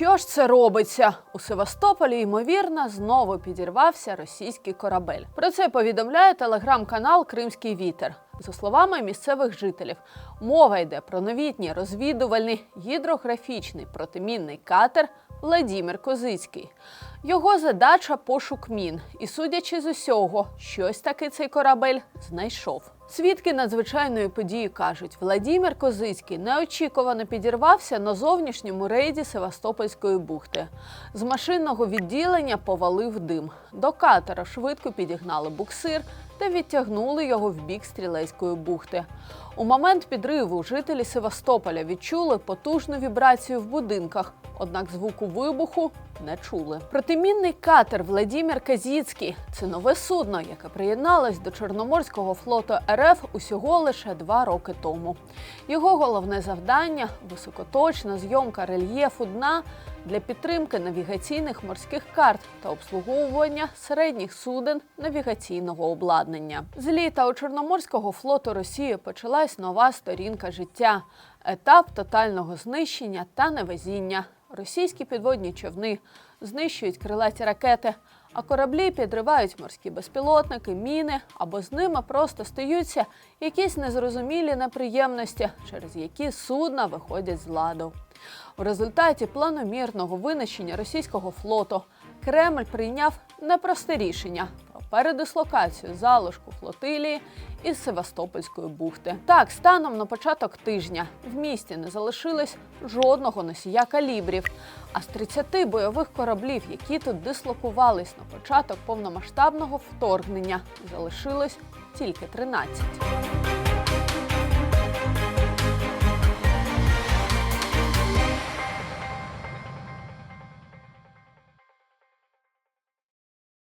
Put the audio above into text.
Що ж це робиться? У Севастополі, ймовірно, знову підірвався російський корабель. Про це повідомляє телеграм-канал Кримський вітер. За словами місцевих жителів, мова йде про новітній розвідувальний гідрографічний протимінний катер Владімір Козицький. Його задача пошук мін, і судячи з усього, щось таки цей корабель знайшов. Свідки надзвичайної події кажуть, Владімір Козицький неочікувано підірвався на зовнішньому рейді Севастопольської бухти. З машинного відділення повалив дим. До катера швидко підігнали буксир та відтягнули його в бік стрілецької бухти. У момент підриву жителі Севастополя відчули потужну вібрацію в будинках, однак звуку вибуху не чули. Протимінний катер Владімір Казіцький це нове судно, яке приєдналось до Чорноморського флоту РФ усього лише два роки тому. Його головне завдання високоточна зйомка рельєфу дна для підтримки навігаційних морських карт та обслуговування середніх суден навігаційного обладнання. З літа у Чорноморського флоту Росії почалась нова сторінка життя, етап тотального знищення та невезіння. Російські підводні човни знищують крилаті ракети, а кораблі підривають морські безпілотники, міни або з ними просто стаються якісь незрозумілі неприємності, через які судна виходять з ладу. У результаті планомірного винищення російського флоту Кремль прийняв непросте рішення про передислокацію залишку флотилії із Севастопольської бухти. Так, станом на початок тижня в місті не залишилось жодного носія калібрів. А з 30 бойових кораблів, які тут дислокувались на початок повномасштабного вторгнення, залишилось тільки 13.